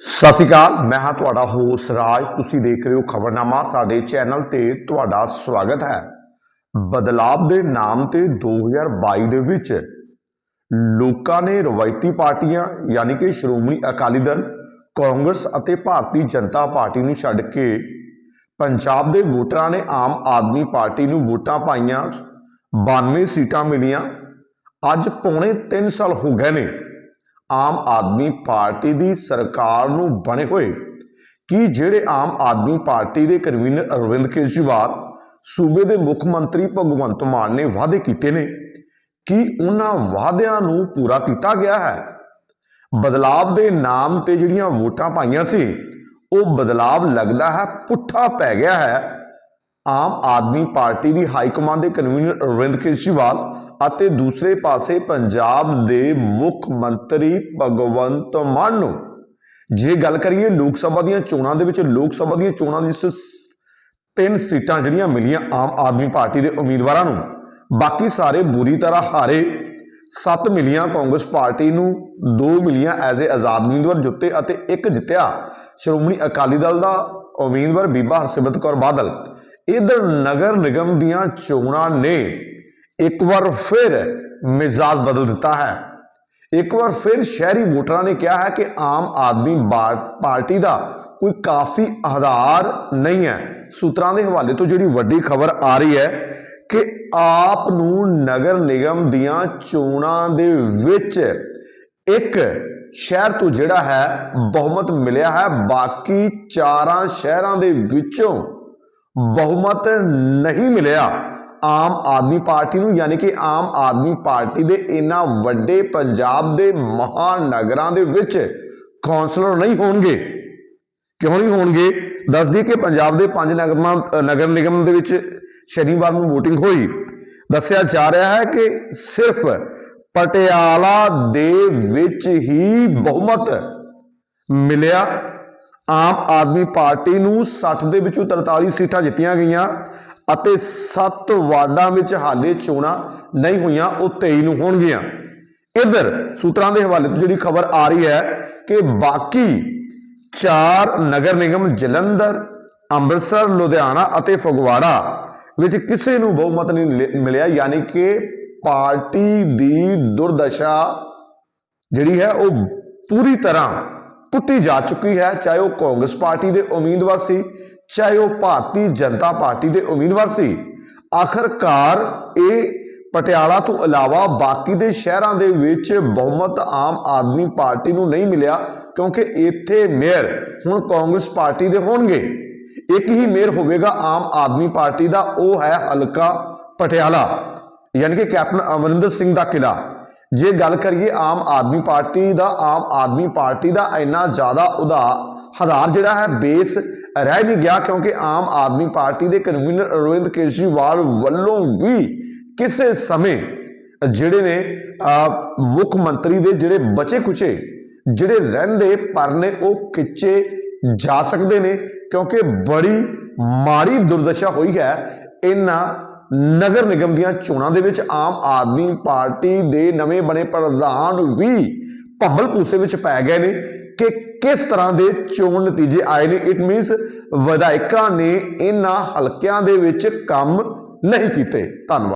ਸਤਿ ਸ਼੍ਰੀ ਅਕਾਲ, ਮੈਂ ਹਾਂ ਤੁਹਾਡਾ ਹੋਸ ਰਾਜ। ਤੁਸੀਂ ਦੇਖ ਰਹੇ ਹੋ ਖਬਰਨਾਮਾ, ਸਾਡੇ ਚੈਨਲ ਤੇ ਤੁਹਾਡਾ ਸਵਾਗਤ ਹੈ। ਬਦਲਾਵ ਦੇ ਨਾਮ ਤੇ 2022 ਦੇ ਵਿੱਚ ਲੋਕਾਂ ਨੇ ਰਵਾਇਤੀ ਪਾਰਟੀਆਂ, ਯਾਨੀ ਕਿ ਸ਼੍ਰੋਮਣੀ ਅਕਾਲੀ ਦਲ, ਕਾਂਗਰਸ ਅਤੇ ਭਾਰਤੀ ਜਨਤਾ ਪਾਰਟੀ ਨੂੰ ਛੱਡ ਕੇ ਪੰਜਾਬ ਦੇ ਵੋਟਰਾਂ ਨੇ ਆਮ ਆਦਮੀ ਪਾਰਟੀ ਨੂੰ ਵੋਟਾਂ ਪਾਈਆਂ 92 ਸੀਟਾਂ ਮਿਲੀਆਂ। ਅੱਜ ਪੌਣੇ 3 ਸਾਲ ਹੋ ਗਏ ਨੇ ਆਮ ਆਦਮੀ ਪਾਰਟੀ ਦੀ ਸਰਕਾਰ ਨੂੰ ਬਣੇ ਹੋਏ ਕਿ ਜਿਹੜੇ ਆਮ ਆਦਮੀ ਪਾਰਟੀ ਦੇ ਕਨਵੀਨਰ ਅਰਵਿੰਦ ਕੇਜਰੀਵਾਲ ਸੂਬੇ ਦੇ ਮੁੱਖ ਮੰਤਰੀ ਭਗਵੰਤ ਮਾਨ ਨੇ ਵਾਅਦੇ ਕੀਤੇ ਨੇ, ਕਿ ਉਹਨਾਂ ਵਾਅਦਿਆਂ ਨੂੰ ਪੂਰਾ ਕੀਤਾ ਗਿਆ ਹੈ? ਬਦਲਾਵ ਦੇ ਨਾਮ ਤੇ ਜਿਹੜੀਆਂ ਵੋਟਾਂ ਪਾਈਆਂ ਸੀ, ਉਹ ਬਦਲਾਵ ਲੱਗਦਾ ਹੈ, ਪੁੱਠਾ ਪੈ ਗਿਆ ਹੈ। ਆਮ ਆਦਮੀ ਪਾਰਟੀ ਦੀ ਹਾਈ ਕਮਾਂਡ ਦੇ ਕਨਵੀਨਰ ਅਰਵਿੰਦ ਕੇਜਰੀਵਾਲ ਅਤੇ ਦੂਸਰੇ ਪਾਸੇ ਪੰਜਾਬ ਦੇ ਮੁੱਖ ਮੰਤਰੀ ਭਗਵੰਤ ਮਾਨ ਨੂੰ। ਜੇ ਗੱਲ ਕਰੀਏ ਲੋਕ ਸਭਾ ਦੀਆਂ ਚੋਣਾਂ ਦੇ ਵਿੱਚ, ਲੋਕ ਸਭਾ ਦੀਆਂ ਚੋਣਾਂ ਦੀ ਸ- ਤਿੰਨ ਸੀਟਾਂ ਜਿਹੜੀਆਂ ਮਿਲੀਆਂ ਆਮ ਆਦਮੀ ਪਾਰਟੀ ਦੇ ਉਮੀਦਵਾਰਾਂ ਨੂੰ, ਬਾਕੀ ਸਾਰੇ ਬੁਰੀ ਤਰ੍ਹਾਂ ਹਾਰੇ। ਸੱਤ ਮਿਲੀਆਂ ਕਾਂਗਰਸ ਪਾਰਟੀ ਨੂੰ, ਦੋ ਮਿਲੀਆਂ ਐਜ਼ ਏ ਆਜ਼ਾਦ ਉਮੀਦਵਾਰ ਜੁੱਤੇ ਅਤੇ ਇੱਕ ਜਿੱਤਿਆ ਸ਼੍ਰੋਮਣੀ ਅਕਾਲੀ ਦਲ ਦਾ ਉਮੀਦਵਾਰ ਬੀਬਾ ਹਰਸਿਮਰਤ ਕੌਰ ਬਾਦਲ। ਇਧਰ ਨਗਰ ਨਿਗਮ ਦੀਆਂ ਚੋਣਾਂ ਨੇ ਇੱਕ ਵਾਰ ਫਿਰ ਮਿਜ਼ਾਜ ਬਦਲ ਦਿੱਤਾ ਹੈ। ਇੱਕ ਵਾਰ ਫਿਰ ਸ਼ਹਿਰੀ ਵੋਟਰਾਂ ਨੇ ਕਿਹਾ ਹੈ ਕਿ ਆਮ ਆਦਮੀ ਪਾਰਟੀ ਦਾ ਕੋਈ ਕਾਫੀ ਆਧਾਰ ਨਹੀਂ ਹੈ। ਸੂਤਰਾਂ ਦੇ ਹਵਾਲੇ ਤੋਂ ਜਿਹੜੀ ਵੱਡੀ ਖਬਰ ਆ ਰਹੀ ਹੈ ਕਿ ਆਪ ਨੂੰ ਨਗਰ ਨਿਗਮ ਦੀਆਂ ਚੋਣਾਂ ਦੇ ਵਿੱਚ ਇੱਕ ਸ਼ਹਿਰ ਤੋਂ ਜਿਹੜਾ ਹੈ ਬਹੁਮਤ ਮਿਲਿਆ ਹੈ। ਬਾਕੀ ਚਾਰਾਂ ਸ਼ਹਿਰਾਂ ਦੇ ਵਿੱਚੋਂ ਬਹੁਮਤ ਨਹੀਂ ਮਿਲਿਆ। ਆਮ ਆਦਮੀ ਪਾਰਟੀ ਨੂੰ, ਯਾਨੀ ਕਿ ਆਮ ਆਦਮੀ ਪਾਰਟੀ ਦੇ ਇਨ੍ਹਾਂ ਵੱਡੇ ਪੰਜਾਬ ਦੇ ਮਹਾਨਗਰਾਂ ਦੇ ਵਿੱਚ ਕੌਂਸਲਰ ਨਹੀਂ ਹੋਣਗੇ। ਕਿਉਂ ਨਹੀਂ ਹੋਣਗੇ? ਦੱਸ ਦਈਏ ਕਿ ਪੰਜਾਬ ਦੇ ਪੰਜ ਨਗਰਾਂ ਨਗਰ ਨਿਗਮ ਦੇ ਵਿੱਚ ਸ਼ਨੀਵਾਰ ਨੂੰ VOTING ਹੋਈ। ਦੱਸਿਆ ਜਾ ਰਿਹਾ ਹੈ ਕਿ ਸਿਰਫ ਪਟਿਆਲਾ ਦੇ ਵਿੱਚ ਹੀ ਬਹੁਮਤ ਮਿਲਿਆ। ਆਮ ਆਦਮੀ ਪਾਰਟੀ ਨੂੰ 60 ਦੇ ਵਿੱਚੋਂ 43 ਸੀਟਾਂ ਜਿੱਤੀਆਂ ਗਈਆਂ। ਅਤੇ 7 ਵਾਰਡਾਂ ਵਿੱਚ ਹਾਲੇ ਚੋਣਾਂ ਨਹੀਂ ਹੋਈਆਂ, ਉਹ 23 ਨੂੰ ਹੋਣਗੀਆਂ। ਇਧਰ ਸੂਤਰਾਂ ਦੇ ਹਵਾਲੇ ਤੋਂ ਜਿਹੜੀ ਖਬਰ ਆ ਰਹੀ ਹੈ ਕਿ ਬਾਕੀ ਚਾਰ ਨਗਰ ਨਿਗਮ ਜਲੰਧਰ, ਅੰਮ੍ਰਿਤਸਰ, ਲੁਧਿਆਣਾ ਅਤੇ ਫਗਵਾੜਾ ਵਿੱਚ ਕਿਸੇ ਨੂੰ ਬਹੁਮਤ ਨਹੀਂ ਲਿ- ਮਿਲਿਆ, ਯਾਨੀ ਕਿ ਪਾਰਟੀ ਦੀ ਦੁਰਦਸ਼ਾ ਜਿਹੜੀ ਹੈ ਉਹ ਪੂਰੀ ਤਰ੍ਹਾਂ ਪੁੱਟੀ ਜਾ ਚੁੱਕੀ ਹੈ, ਚਾਹੇ ਉਹ ਕਾਂਗਰਸ ਪਾਰਟੀ ਦੇ ਉਮੀਦਵਾਰ ਸੀ, ਚਾਹੇ ਉਹ ਭਾਰਤੀ ਜਨਤਾ ਪਾਰਟੀ ਦੇ ਉਮੀਦਵਾਰ ਸੀ। ਆਖਰਕਾਰ ਇਹ ਪਟਿਆਲਾ ਤੋਂ ਇਲਾਵਾ ਬਾਕੀ ਦੇ ਸ਼ਹਿਰਾਂ ਦੇ ਵਿੱਚ ਬਹੁਮਤ ਆਮ ਆਦਮੀ ਪਾਰਟੀ ਨੂੰ ਨਹੀਂ ਮਿਲਿਆ, ਕਿਉਂਕਿ ਇੱਥੇ ਮੇਅਰ ਹੁਣ ਕਾਂਗਰਸ ਪਾਰਟੀ ਦੇ ਹੋਣਗੇ। ਇੱਕ ਹੀ ਮੇਅਰ ਹੋਵੇਗਾ ਆਮ ਆਦਮੀ ਪਾਰਟੀ ਦਾ, ਉਹ ਹੈ ਹਲਕਾ ਪਟਿਆਲਾ, ਯਾਨੀ ਕਿ ਕੈਪਟਨ ਅਮਰਿੰਦਰ ਸਿੰਘ ਦਾ ਕਿਲਾ ਜੇ ਗੱਲ ਕਰੀਏ ਆਮ ਆਦਮੀ ਪਾਰਟੀ ਦਾ, ਆਮ ਆਦਮੀ ਪਾਰਟੀ ਦਾ ਇੰਨਾ ਜ਼ਿਆਦਾ ਉਦਾ ਆਧਾਰ ਜਿਹੜਾ ਹੈ, ਬੇਸ ਰਹਿ ਨਹੀਂ ਗਿਆ ਕਿਉਂਕਿ ਆਮ ਆਦਮੀ ਪਾਰਟੀ ਦੇ ਕਨਵੀਨਰ ਅਰਵਿੰਦ ਕੇਜਰੀਵਾਲ ਵੱਲੋਂ ਵੀ ਕਿਸੇ ਸਮੇਂ ਜਿਹੜੇ ਨੇ ਮੁੱਖ ਮੰਤਰੀ ਦੇ ਜਿਹੜੇ ਬਚੇ ਕੁਚੇ ਜਿਹੜੇ ਰਹਿੰਦੇ ਪਰ ਨੇ ਉਹ ਖਿੱਚੇ ਜਾ ਸਕਦੇ ਨੇ ਕਿਉਂਕਿ ਬੜੀ ਮਾੜੀ ਦੁਰਦਸ਼ਾ ਹੋਈ ਹੈ। ਇਹਨਾਂ ਨਗਰ ਨਿਗਮ ਦੀਆਂ ਚੋਣਾਂ ਦੇ ਵਿੱਚ ਆਮ ਆਦਮੀ ਪਾਰਟੀ ਦੇ ਨਵੇਂ ਬਣੇ ਪ੍ਰਧਾਨ ਵੀ ਭੰਬਲ ਪੂਸੇ ਵਿੱਚ ਪੈ ਗਏ ਨੇ ਕਿ ਕਿਸ ਤਰ੍ਹਾਂ ਦੇ ਚੋਣ ਨਤੀਜੇ ਆਏ ਨੇ। ਇਟ ਮੀਨਸ ਵਿਧਾਇਕਾਂ ਨੇ ਇਹਨਾਂ ਹਲਕਿਆਂ ਦੇ ਵਿੱਚ ਕੰਮ ਨਹੀਂ ਕੀਤੇ। ਧੰਨਵਾਦ।